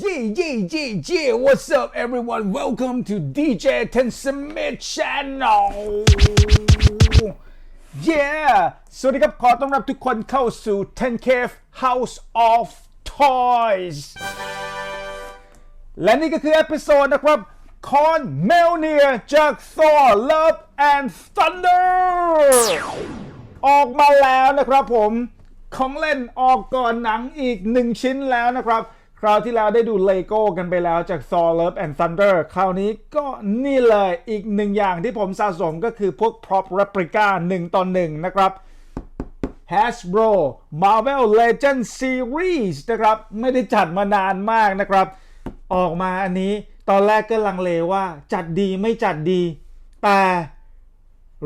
Yeah, yeah, yeah, yeah. What's up, everyone? Welcome to DJ Ten Smith Channel. Yeah สวัสดีครับ ขอต้อนรับทุกคนเข้าสู่ 10 Cave House of Toys และนี่ก็คือเอพิโซดนะครับคอนเมลเนียจาก Thor Love and Thunder ออกมาแล้วนะครับผม ของเล่นออกก่อนหนังอีกหนึ่งชิ้นแล้วนะครับ คราวที่แล้วได้ดูเลโก้กันไปแล้วจาก Thor Love and Thunder คราวนี้ก็นี่เลยอีกหนึ่งอย่างที่ผมสะสมก็คือพวก prop replica 1ต่อ1นะครับ Hasbro Marvel Legend Series นะครับ ไม่ได้จัดมานานมากนะครับ ออกมาอันนี้ตอนแรกก็ลังเลว่าจัดดีไม่จัดดี แต่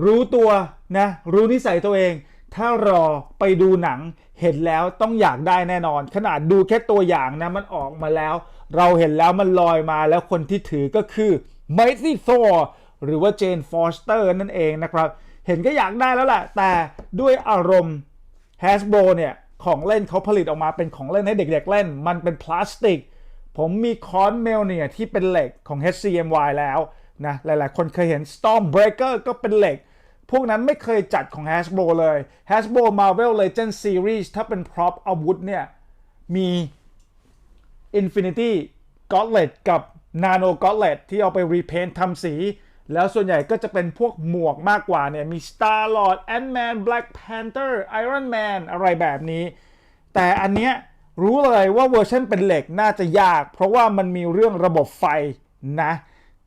รู้ตัวนะ รู้นิสัยตัวเอง ถ้ารอไปดูหนัง เห็นแล้วต้องอยากได้แน่นอน ขนาดดูแค่ตัวอย่างนะมันออกมาแล้ว เราเห็นแล้วมันลอยมาแล้วคนที่ถือก็คือ Mighty Thor หรือว่าเจนฟอสเตอร์นั่นเองนะครับ เห็นก็อยากได้แล้วแหละแต่ด้วยอารมณ์ Hasbro เนี่ยของเล่นเขาผลิตออกมาเป็นของเล่นให้เด็กๆเล่น มันเป็นพลาสติก ผมมีคอนเมลเนี่ยที่เป็นเหล็กของ HCMY แล้วนะหลายๆ คนเคยเห็น Stormbreaker ก็เป็นเหล็ก พวกนั้นไม่เคยจัดของ Hasbro เลย Hasbro Marvel Legends Series ถ้าเป็นพร็อพอาวุธเนี่ย มี Infinity Gauntlet กับ Nano Gauntlet ที่เอาไปรีเพนทำสี แล้วส่วนใหญ่ก็จะเป็นพวกหมวกมากกว่าเนี่ย มี Star Lord Ant-Man Black Panther Iron Man อะไรแบบนี้ แต่อันเนี้ยรู้เลยว่าเวอร์ชันเป็นเหล็กน่าจะยาก เพราะว่ามันมีเรื่องระบบไฟนะ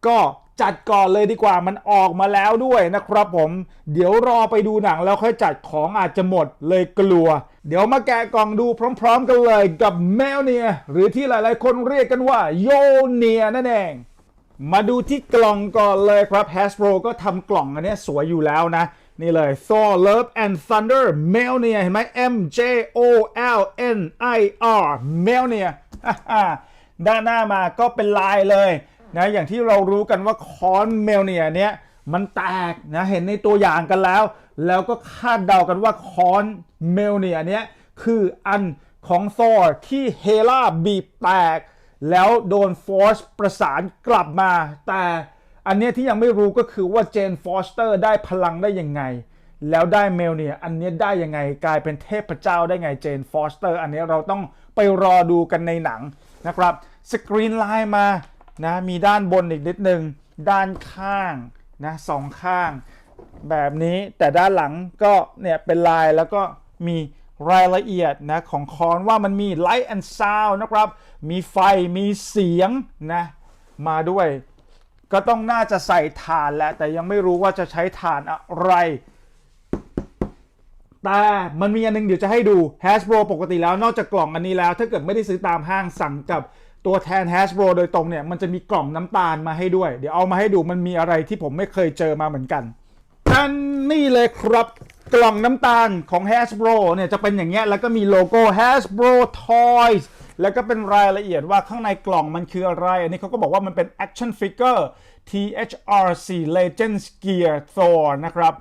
ก็ จัดก่อนเลยดีกว่ามันออกมาแล้วด้วยนะครับผม เดี๋ยวรอไปดูหนังแล้วค่อยจัดของอาจจะหมดเลยกลัว เดี๋ยวมาแกะกล่องดูพร้อมๆกันเลยกับแมวเนียหรือที่หลายๆคนเรียกกันว่าโยเนียนั่นเองมาดูที่กล่องก่อนเลยครับ Hasbro ก็ทำกล่องอันนี้สวยอยู่แล้วนะ นี่เลย Thor Love and Thunder m e l n i r เห็นไหม M J O L N I R m e l n i r ด้านหน้ามาก็เป็นลายเลย นะอย่างที่เรารู้กันว่าคอนเมลเนียเนี้ยมันแตกนะเห็นในตัวอย่างกันแล้ว แล้วก็คาดเดากันว่าคอนเมลเนียเนี้ยคืออันของ Thor ที่เฮล่าบีบแตก แล้วโดนฟอร์สประสานกลับมา แต่อันเนี้ยที่ยังไม่รู้ก็คือว่าเจนฟอสเตอร์ได้พลังได้ยังไง แล้วได้เมลเนี่ยอันเนี้ยได้ยังไงกลายเป็นเทพเจ้าได้ไงเจนฟอสเตอร์อันเนี้ยเราต้องไปรอดูกันในหนังนะครับสกรีนไลน์มา นะมีด้านบนอีกนิดนึง ด้านข้างนะสองข้างแบบนี้แต่ด้านหลังก็เนี่ยเป็นลายแล้วก็มีรายละเอียดนะของคอนว่ามันมี Light and Sound นะครับ มีไฟมีเสียงนะมาด้วย ก็ต้องน่าจะใส่ถ่านแหละแต่ยังไม่รู้ว่าจะใช้ถ่านอะไร แต่มันมีอันนึงเดี๋ยวจะให้ดู Hasbro ปกติแล้วนอกจากกล่องอันนี้แล้ว ถ้าเกิดไม่ได้ซื้อตามห้างสั่งกับ ตัวแทน Hasbro โดยตรงเนี่ยมันจะมีกล่องน้ำตาลมาให้ด้วย เดี๋ยวเอามาให้ดูมันมีอะไรที่ผมไม่เคยเจอมาเหมือนกันอันนี่เลยครับกล่องน้ำตาลของ Hasbro เนี่ยจะเป็นอย่างเงี้ยแล้วก็มีโลโก้ Hasbro Toys แล้วก็เป็นรายละเอียดว่าข้างในกล่องมันคืออะไร อันนี้เขาก็บอกว่ามันเป็น action figure THRC Legends Gear Thor นะครับ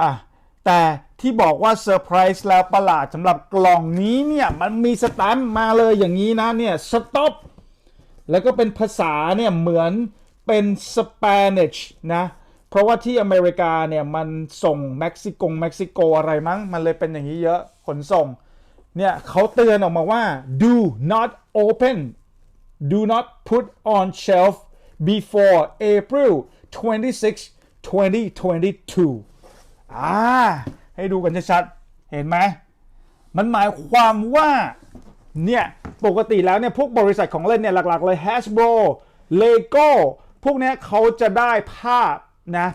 อะแต่ที่บอกว่าเซอร์ไพรส์แล้วประหลาดสำหรับกล่องนี้เนี่ย มันมีสแตมป์มาเลยอย่างนี้นะเนี่ย stop แล้วก็เป็นภาษาเนี่ยเหมือนเป็นสเปนิชนะเพราะว่าที่อเมริกาเนี่ยมันส่งเม็กซิโกเม็กซิโกอะไรมั้ง มันเลยเป็นอย่างนี้เยอะขนส่งเนี่ยเขาเตือนออกมาว่า do not open do not put on shelf before April 26 2022 อ่า ให้ดูกันชัดๆ เห็นไหม มันหมายความว่า เนี่ย ปกติแล้วเนี่ยพวกบริษัทของเล่นเนี่ยหลักๆเลย Hasbro Lego พวกนี้เขาจะได้ภาพนะ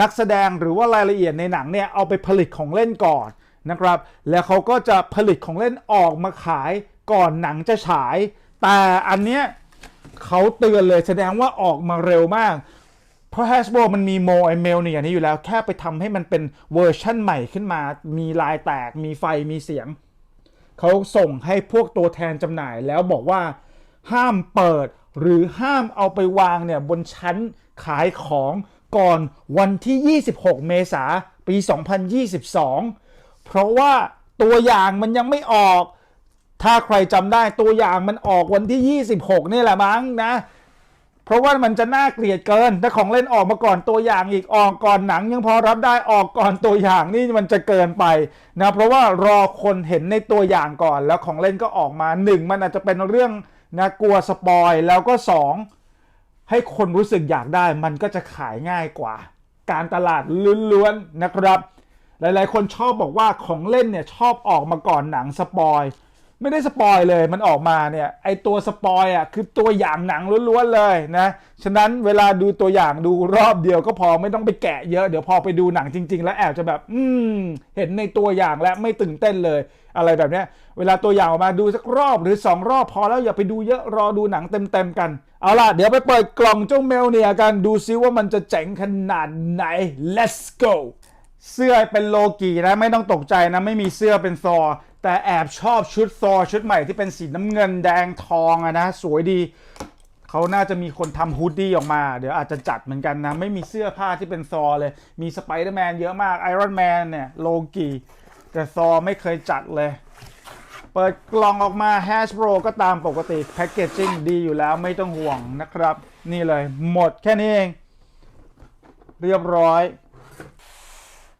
นักแสดงหรือว่ารายละเอียดในหนังเนี่ยเอาไปผลิตของเล่นก่อนนะครับ แล้วเขาก็จะผลิตของเล่นออกมาขายก่อนหนังจะฉาย แต่อันเนี้ยเขาเตือนเลยแสดงว่าออกมาเร็วมาก เพราะ Hasbro มันมีโมไอเมลเนี่ยนี้อยู่แล้ว แค่ไปทำให้มันเป็นเวอร์ชั่นใหม่ขึ้นมา มีลายแตก มีไฟ มีเสียง เขาส่งให้พวกตัวแทนจำหน่ายแล้วบอกว่าห้ามเปิดหรือห้ามเอาไปวางเนี่ยบนชั้นขายของก่อนวันที่ 26 เมษาปี 2022 เพราะว่าตัวอย่างมันยังไม่ออก ถ้าใครจำได้ตัวอย่างมันออกวันที่ 26 นี่แหละมั้งนะ เพราะว่ามันจะน่าเกลียดเกิน ถ้าของเล่นออกมาก่อนตัวอย่างอีกออกก่อนหนัง ยังพอรับได้ออกก่อนตัวอย่างนี่มันจะเกินไปนะเพราะว่ารอคนเห็นในตัวอย่างก่อน แล้วของเล่นก็ออกมาหนึ่งมันอาจจะเป็นเรื่องนะกลัวสปอยแล้วก็สองให้คนรู้สึกอยากได้ มันก็จะขายง่ายกว่า การตลาดล้วนๆนะครับ หลายๆ คนชอบบอกว่าของเล่นเนี่ยชอบออกมาก่อนหนังสปอย ไม่ได้สปอยเลยมันออกมาเนี่ยไอตัวสปอยอะคือตัวอย่างหนังล้วนๆเลยนะ ฉะนั้นเวลาดูตัวอย่างดูรอบเดียวก็พอไม่ต้องไปแกะเยอะเดี๋ยวพอไปดูหนังจริง ๆ แล้วแอบจะแบบ อืม เห็นในตัวอย่างแล้วไม่ตื่นเต้นเลย อะไรแบบเนี้ย เวลาตัวอย่างออกมาดูสักรอบหรือ 2 รอบพอแล้วอย่าไปดูเยอะรอดูหนังเต็มๆกัน เอาล่ะเดี๋ยวไปเปิดกล่องเจ้าเมลเนี่ยกันดูซิว่ามันจะเจ๋งขนาดไหน let's go เสื้อเป็นโลกีนะไม่ต้องตกใจนะไม่มีเสื้อเป็นซอ แต่แอบชอบชุดซอร์ชุดใหม่ที่เป็นสีน้ำเงินแดงทองอะนะ สวยดีเขาน่าจะมีคนทำฮูดดี้ออกมา เดี๋ยวอาจจะจัดเหมือนกันนะ ไม่มีเสื้อผ้าที่เป็นซอร์เลย มีสไปเดอร์แมนเยอะมากไอรอนแมนเนี่ยโลกีแต่ซอร์ไม่เคยจัดเลย เปิดกล่องออกมา Hasbro ก็ตามปกติแพ c เกจจิ้งดีอยู่แล้วไม่ต้องห่วงนะครับ นี่เลยหมดแค่นี้เอง เรียบร้อย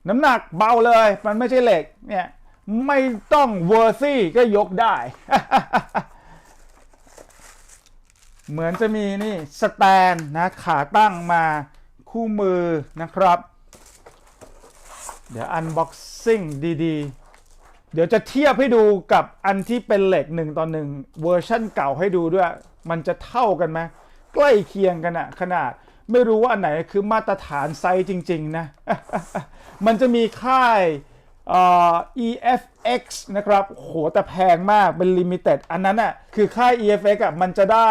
น้ำหนักเบาเลย มันไม่ใช่เหล็กเนี่ย ไม่ต้องเวอร์ซี่ก็ยกได้ เหมือนจะมีนี่สแตนนะขาตั้งมาคู่มือนะครับ เดี๋ยวอันบ็อกซิ่งดีๆ เดี๋ยวจะเทียบให้ดูกับอันที่เป็นเหล็กหนึ่งต่อหนึ่งเวอร์ชั่นเก่าให้ดูด้วย มันจะเท่ากันไหมใกล้เคียงกันอะขนาดไม่รู้ว่าอันไหนคือมาตรฐานไซส์จริง ๆ นะ มันจะมีค่าย EFX นะครับโหแต่แพงมากเป็นลิมิเต็ดอันนั้นอะคือค่าย EFX อะมันจะได้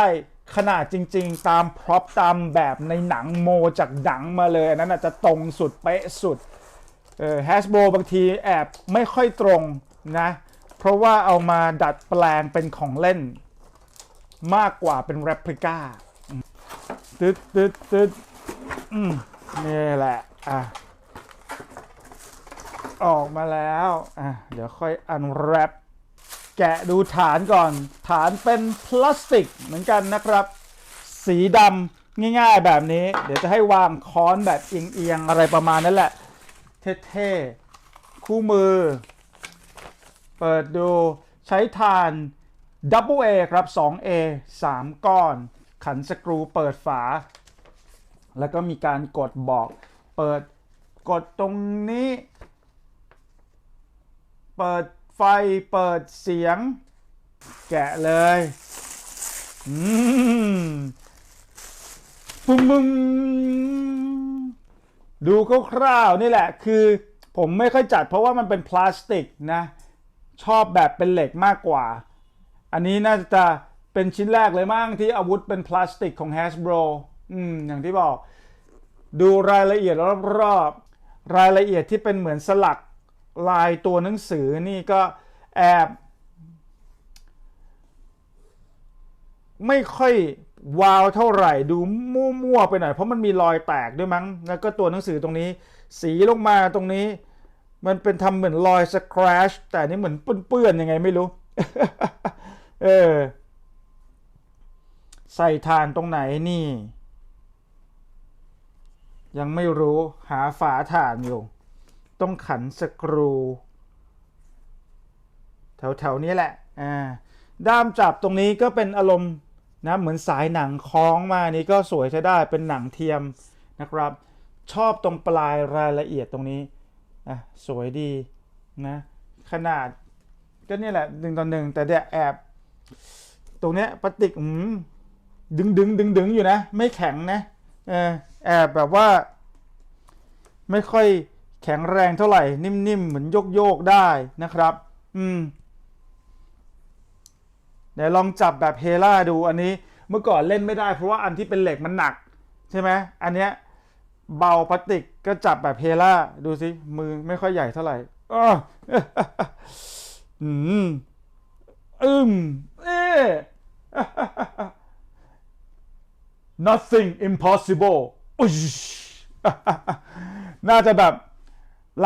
ขนาดจริงๆ ตามพร็อพตามแบบในหนังโมจากหนังมาเลย อันนั้นอาจจะตรงสุดเป๊ะสุดเออ Hasbro บางทีแอบไม่ค่อยตรงนะ เพราะว่าเอามาดัดแปลงเป็นของเล่น มากกว่าเป็น replica ตึ๊ดตึ๊ดตึ๊ดอืมนี่แหละ อะ ออกมาแล้วอะเดี๋ยวค่อยอันแรปแกะดูฐานก่อน ฐานเป็นพลาสติกเหมือนกันนะครับ สีดำง่ายๆแบบนี้ เดี๋ยวจะให้วางค้อนแบบเอียงๆอะไรประมาณนั้นแหละ เท่ๆ คู่มือ เปิดดูใช้ฐาน Double A ครับ 2A 3 ก้อน ขันสกรูเปิดฝา แล้วก็มีการกดบอก เปิดกดตรงนี้ เปิดไฟเปิดเสียง แกะเลยอืมปุ้มมึงดูคร่าวๆนี่แหละคือผมไม่ค่อยจัดเพราะว่ามันเป็นพลาสติกนะ ชอบแบบเป็นเหล็กมากกว่า อันนี้น่าจะเป็นชิ้นแรกเลยมั้งที่อาวุธเป็นพลาสติกของ Hasbro อืมอย่างที่บอก ดูรายละเอียดรอบๆรายละเอียดที่เป็นเหมือนสลัก ลายตัวหนังสือนี่ก็แอบไม่ค่อยวาวเท่าไหร่ดูมั่วๆไปหน่อยเพราะมันมีรอยแตกด้วยมั้งแล้วก็ตัวหนังสือตรงนี้ สีลงมาตรงนี้ มันเป็นทำเหมือนรอยสคร t ชแต่นี่เหมือนเปื้อนๆยังไงไม่รู้ เออ ใส่ทานตรงไหนนี่ ยังไม่รู้หาฝาถานอยู่ ต้องขันสกรู แถวๆนี้แหละอ่าด้ามจับตรงนี้ก็เป็นอารมณ์นะเหมือนสายหนังคล้องมานี่ก็สวยใช้ได้เป็นหนังเทียมนะครับ ชอบตรงปลายรายละเอียดตรงนี้อะสวยดีนะขนาดก็เนี่ยแหละหนึ่งต่อหนึ่งแต่เนี่ยแอบ ตรงเนี้ยพลาสติกอืมดึงดึงดึงดึงอยู่นะ ไม่แข็งนะแอบแบบว่า ไม่ค่อย แข็งแรงเท่าไหร่ นิ่มๆ เหมือนโยกโยกได้นะครับ อืมเดี๋ยวลองจับแบบเฮล่าดูอันนี้เมื่อก่อนเล่นไม่ได้เพราะว่าอันที่เป็นเหล็กมันหนัก ใช่ไหมอันเนี้ยเบาพลาสติกก็จับแบบเฮล่าดูสิมือไม่ค่อยใหญ่เท่าไหร่อ้ออืมอืมเอ๊ะ nothing impossible อน่าจะแบบ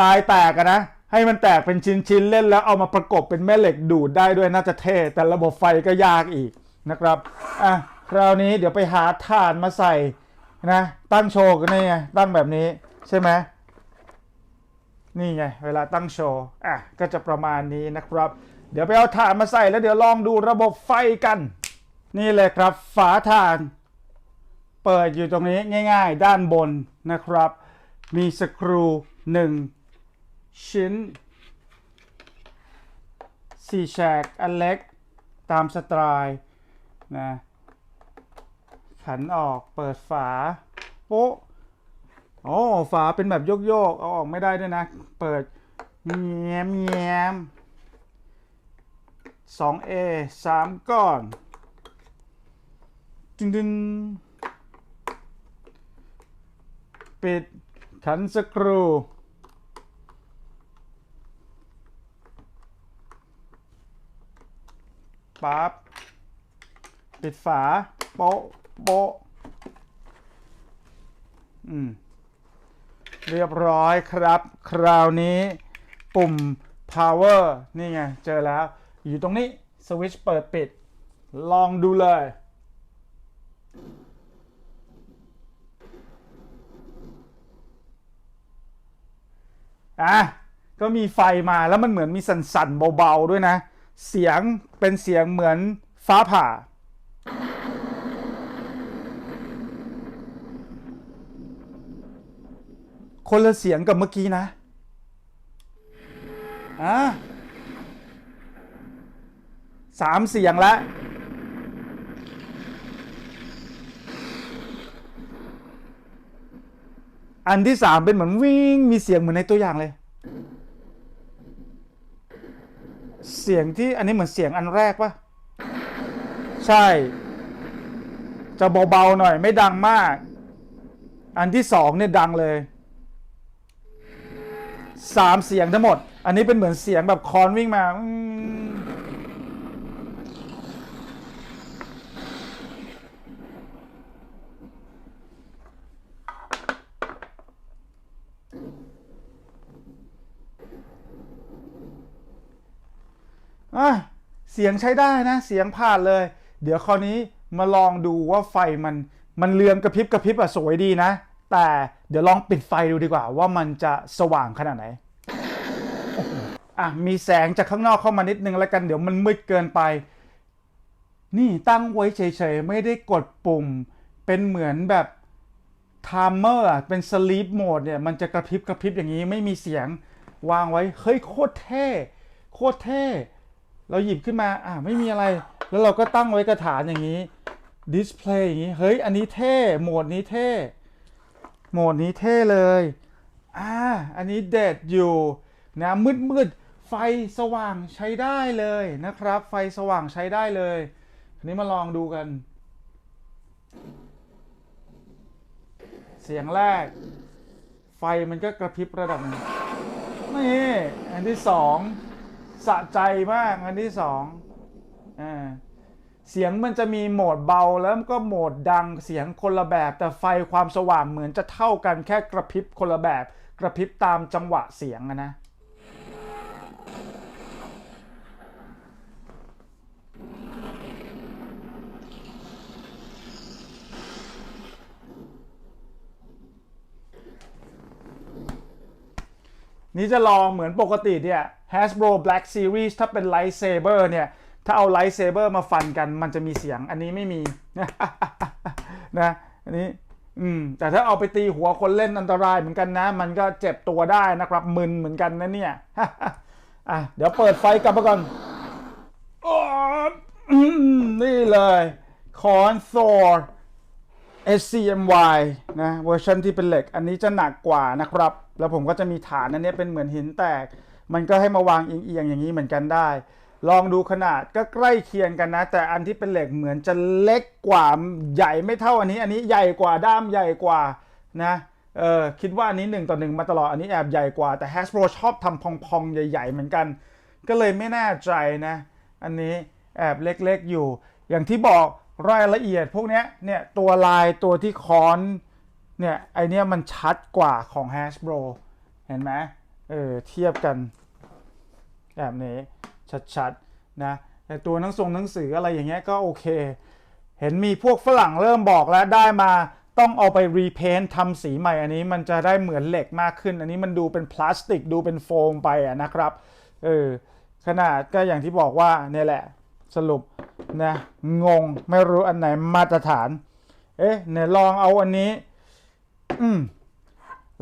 ลายแตกนะ ให้มันแตกเป็นชิ้นๆเล่นแล้วเอามาประกบเป็นแม่เหล็กดูดได้ด้วยน่าจะเท่แต่ระบบไฟก็ยากอีกนะครับอะคราวนี้เดี๋ยวไปหาถ่านมาใส่นะ ตั้งโชว์กันนี่ไงตั้งแบบนี้ใช่ไหมนี่ไงเวลาตั้งโชว์อะก็จะประมาณนี้นะครับ เดี๋ยวไปเอาถ่านมาใส่แล้วเดี๋ยวลองดูระบบไฟกัน นี่เลยครับฝาถ่าน เปิดอยู่ตรงนี้ง่าย ๆ ด้านบนนะครับ มีสกรูหนึ่ง ชิ้นสี่แฉกอันเล็ก ตามสไตล์นะขันออกเปิดฝาโป๊ะโอ้ฝาเป็นแบบโยกๆ เอาออกไม่ได้ด้วยนะ เปิดแง้มแง้ม 2A 3 ก้อนดึงดึงปิดขันสกรู ปั๊บปิดฝา โป๊ะ โป๊ะ อืม เรียบร้อยครับ คราวนี้ ปุ่ม power นี่ไง เจอแล้ว อยู่ตรงนี้ สวิตช์เปิดปิด ลองดูเลย อะ ก็มีไฟมาแล้วมันเหมือนมีสั่นๆเบาๆด้วยนะ เสียงเป็นเสียงเหมือนฟ้าผ่า คนละเสียงกับเมื่อกี้นะอะสามเสียงแล้วอันที่สามเป็นเหมือนวิ่งมีเสียงเหมือนในตัวอย่างเลย เสียงที่อันนี้เหมือนเสียงอันแรกปะใช่ จะเบาๆหน่อยไม่ดังมาก อันที่สองเนี่ยดังเลยสามเสียงทั้งหมด อันนี้เป็นเหมือนเสียงแบบคอนวิ่งมา อะเสียงใช้ได้นะ เสียงผ่านเลย เดี๋ยวคราวนี้มาลองดูว่าไฟมันมันเรืองกระพริบกระพริบอะสวยดีนะ แต่เดี๋ยวลองปิดไฟดูดีกว่า ว่ามันจะสว่างขนาดไหนอะมีแสงจากข้างนอกเข้ามานิดนึงแล้วกันเดี๋ยวมันมืดเกินไป นี่ตั้งไว้เฉยๆ ไม่ได้กดปุ่ม เป็นเหมือนแบบไทม์เมอร์เป็นสลีปโหมดเนี่ย มันจะกระพริบกระพริบอย่างนี้ไม่มีเสียงวางไว้ เฮ้ยโคตรเท่ โคตรเท่ เราหยิบขึ้นมาอะไม่มีอะไร แล้วเราก็ตั้งไว้กระถานอย่างนี้ดิสเพลย์อย่างนี้เฮ้ยอันนี้เท่โหมดนี้เท่โหมดนี้เท่เลยอ่าอันนี้เด็ดอยู่นะมืดมืดๆไฟสว่างใช้ได้เลยนะครับ ไฟสว่างใช้ได้เลยอันนี้มาลองดูกัน เสียงแรก ไฟมันก็กระพริบระดับนึงนี่อันที่สอง สะใจมากอันที่สองอ่าเสียงมันจะมีโหมดเบาแล้วก็โหมดดังเสียงคนละแบบ แต่ไฟความสว่างเหมือนจะเท่ากันแค่กระพริบคนละแบบ กระพริบตามจังหวะเสียงอะนะ นี่จะลองเหมือนปกติเนี่ย Hasbro Black Series ถ้าเป็น Lightsaber เนี่ย ถ้าเอา Lightsaber มาฟันกันมันจะมีเสียงอันนี้ไม่มีนะอันนี้อืมแต่ถ้าเอาไปตีหัวคนเล่นอันตรายเหมือนกันนะ มันก็เจ็บตัวได้นะครับมึนเหมือนกันนะเนี่ยอะเดี๋ยวเปิดไฟกลับมาก่อนอนี่เลยคอนโซล SCMY นะเวอร์ชันที่เป็นเหล็ก อันนี้จะหนักกว่านะครับ แล้วผมก็จะมีฐานอันนี้เป็นเหมือนหินแตก มันก็ให้มาวางเอียงๆอย่างนี้เหมือนกันได้ ลองดูขนาดก็ใกล้เคียงกันนะ แต่อันที่เป็นเหล็กเหมือนจะเล็กกว่าใหญ่ไม่เท่าอันนี้ อันนี้ใหญ่กว่าด้ามใหญ่กว่านะเออคิดว่าอันนี้1ต่อ1มาตลอดอันนี้แอบใหญ่กว่าแต่ Hasbro ชอบทำพองๆ ใหญ่ ๆ เหมือนกัน ก็เลยไม่แน่ใจนะ อันนี้แอบเล็กๆอยู่ อย่างที่บอกรายละเอียดพวกนี้เนี่ยตัวลายตัวที่ค้อน เนี่ยไอเนี้ยมันชัดกว่าของ Hasbro เห็นไหมเออเทียบกัน แบบนี้ชัดๆนะแต่ตัวหนังส่งหนังสืออะไรอย่างเงี้ยก็โอเค เห็นมีพวกฝรั่งเริ่มบอกแล้วได้มาต้องเอาไปรีเพนท์ทำสีใหม่อันนี้มันจะได้เหมือนเหล็กมากขึ้น อันนี้มันดูเป็นพลาสติกดูเป็นโฟมไปอะนะครับเออขนาดก็อย่างที่บอกว่าเนี่ยแหละสรุปนะงงไม่รู้อันไหนมาตรฐาน เอ๊ะเนี่ยลองเอาอันนี้ อืม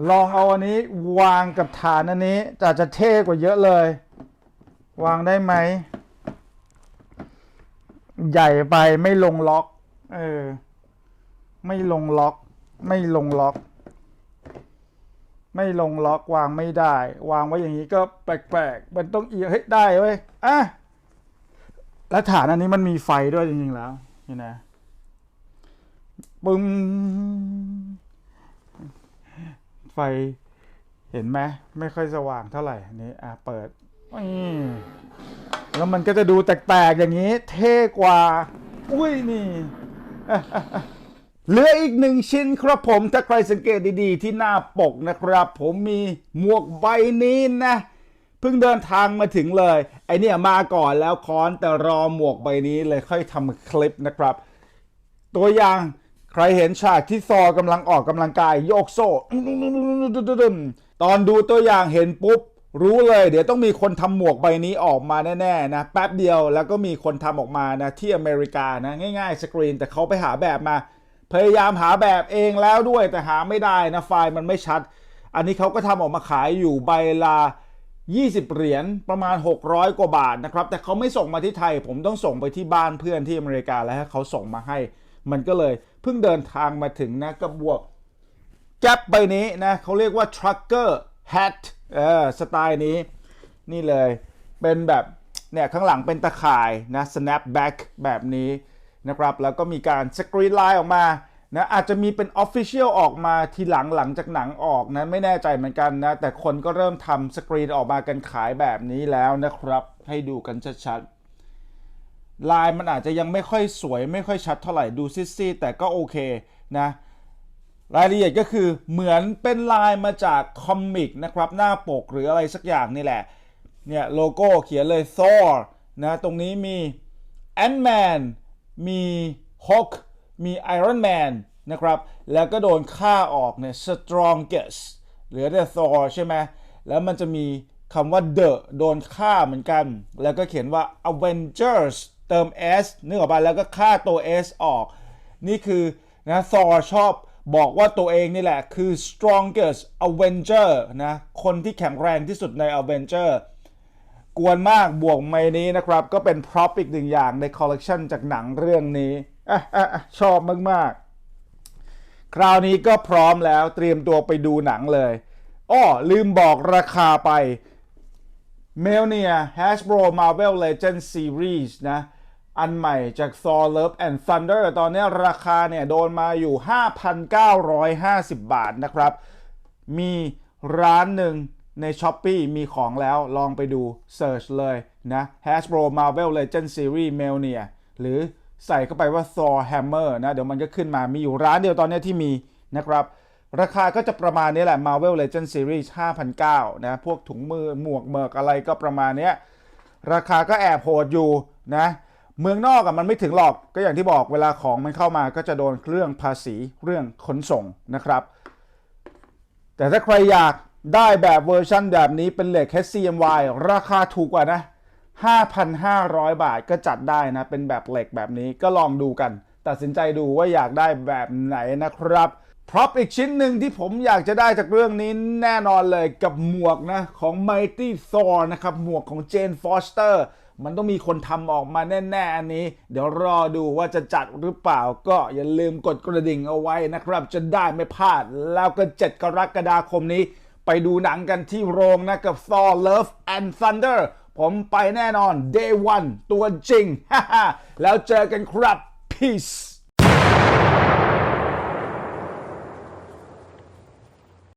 ลองเอาอันนี้วางกับฐานอันนี้อาจจะเท่กว่าเยอะเลย วางได้ไหม ใหญ่ไปไม่ลงล็อก เออ ไม่ลงล็อก ไม่ลงล็อก ไม่ลงล็อกวางไม่ได้ วางไว้อย่างนี้ก็แปลกๆ มันต้องเอียงเฮ้ยได้เว้ยอะแล้วฐานอันนี้มันมีไฟด้วยจริงๆแล้ว นี่นะปึ้ม ไฟเห็นไหมไม่ค่อยสว่างเท่าไหร่นนี้อะเปิดแล้วมันก็จะดูแตกๆอย่างนี้ เท่กว่า อุ้ยนี่เหลืออีกหนึ่งชิ้นครับผมถ้าใครสังเกตดีๆ ที่หน้าปกนะครับ ผมมีหมวกใบนี้นะเพิ่งเดินทางมาถึงเลย ไอเนี่ยมาก่อนแล้วคอนแต่รอหมวกใบนี้เลยค่อยทำคลิปนะครับ ตัวอย่าง ใครเห็นฉากที่ซอกำลังออกกำลังกายโยกโซ่ ตอนดูตัวอย่างเห็นปุ๊บ รู้เลย เดี๋ยวต้องมีคนทำหมวกใบนี้ออกมาแน่ๆนะ แป๊บเดียวแล้วก็มีคนทำออกมานะที่อเมริกานะ ง่ายๆ สกรีนแต่เขาไปหาแบบมา พยายามหาแบบเองแล้วด้วยแต่หาไม่ได้นะไฟล์มันไม่ชัด อันนี้เขาก็ทำออกมาขายอยู่ใบละ20 เหรียญประมาณ 600 กว่าบาทนะครับ แต่เขาไม่ส่งมาที่ไทย ผมต้องส่งไปที่บ้านเพื่อนที่อเมริกาแล้วให้เขาส่งมาให้ มันก็เลยเพิ่งเดินทางมาถึงนะกับบวกแก๊ปใบนี้นะเขาเรียกว่า trucker hat เออสไตล์นี้ นี่เลยเป็นแบบเนี่ยข้างหลังเป็นตะข่ายนะ snapback แบบนี้นะครับ แล้วก็มีการสกรีนไลน์ออกมานะอาจจะมีเป็น Official ออกมาทีหลังหลังจากหนังออกนะไม่แน่ใจเหมือนกันนะ แต่คนก็เริ่มทำสกรีนออกมากันขายแบบนี้แล้วนะครับ ให้ดูกันชัดๆ ลายมันอาจจะยังไม่ค่อยสวยไม่ค่อยชัดเท่าไหร่ดูซีดๆแต่ก็โอเคนะรายละเอียดก็คือเหมือนเป็นลายมาจากคอมิกนะครับ หน้าปกหรืออะไรสักอย่างนี่แหละ เนี่ยโลโก้เขียนเลย Thor นะ ตรงนี้มี Ant-Man มี Hulk มี Iron Man นะครับ แล้วก็โดนฆ่าออกเนี่ย strongest เหลือแต่ Thor ใช่ไหม แล้วมันจะมีคำว่า The โดนฆ่าเหมือนกัน แล้วก็เขียนว่า Avengers เติม S นึกออกปะแล้วก็ฆ่าตัว S ออก นี่คือนะ Thor ชอบบอกว่าตัวเองนี่แหละคือ strongest Avenger นะ คนที่แข็งแรงที่สุดใน Avenger กวนมากบวกไม้นี้นะครับ ก็เป็นพร็อพอีกหนึ่งอย่างในคอลเลกชันจากหนังเรื่องนี้ออชอบมาก ๆ คราวนี้ก็พร้อมแล้วเตรียมตัวไปดูหนังเลยอ้อลืมบอกราคาไป m e l n i r Hasbro Marvel Legends Series นะ อันใหม่จาก Thor Love and Thunder ตอนนี้ราคาเนี่ยโดนมาอยู่ 5,950 บาทนะครับ มีร้านหนึ่งใน s h อ p e e มีของแล้วลองไปดูเ e ิร์ชเลยนะ Hasbro Marvel Legends Series m e l n i r หรือใส่เข้าไปว่า Thor Hammer นะเดี๋ยวมันก็ขึ้นมามีอยู่ร้านเดียวตอนนี้ที่มีนะครับ ราคาก็จะประมาณนี้แหละ Marvel Legends Series 5,900นะพวกถุงมือหมวกเมือกอะไรก็ประมาณนี้ราคาก็แอบโหดอยู่นะ เมืองนอกอะมันไม่ถึงหรอกก็อย่างที่บอกเวลาของมันเข้ามาก็จะโดนเรื่องภาษีเรื่องขนส่งนะครับ แต่ถ้าใครอยากได้แบบเวอร์ชันแบบนี้เป็นเหล็ก HCMY ราคาถูกกว่านะ 5,500 บาทก็จัดได้นะ เป็นแบบเหล็กแบบนี้ก็ลองดูกัน ตัดสินใจดูว่าอยากได้แบบไหนนะครับพร็อพอีกชิ้นหนึ่งที่ผมอยากจะได้จากเรื่องนี้แน่นอนเลยกับหมวกนะ ของ Mighty Thor นะครับ หมวกของเจนฟอสเตอร์ มันต้องมีคนทำออกมาแน่ๆอันนี้ เดี๋ยวรอดูว่าจะจัดหรือเปล่าก็อย่าลืมกดกระดิ่งเอาไว้นะครับ จะได้ไม่พลาด แล้วก็ 7 กรกฎาคมนี้ ไปดูหนังกันที่โรงนะกับ Thor Love and Thunder ผมไปแน่นอน Day One ตัวจริง แล้วเจอกันครับ Peace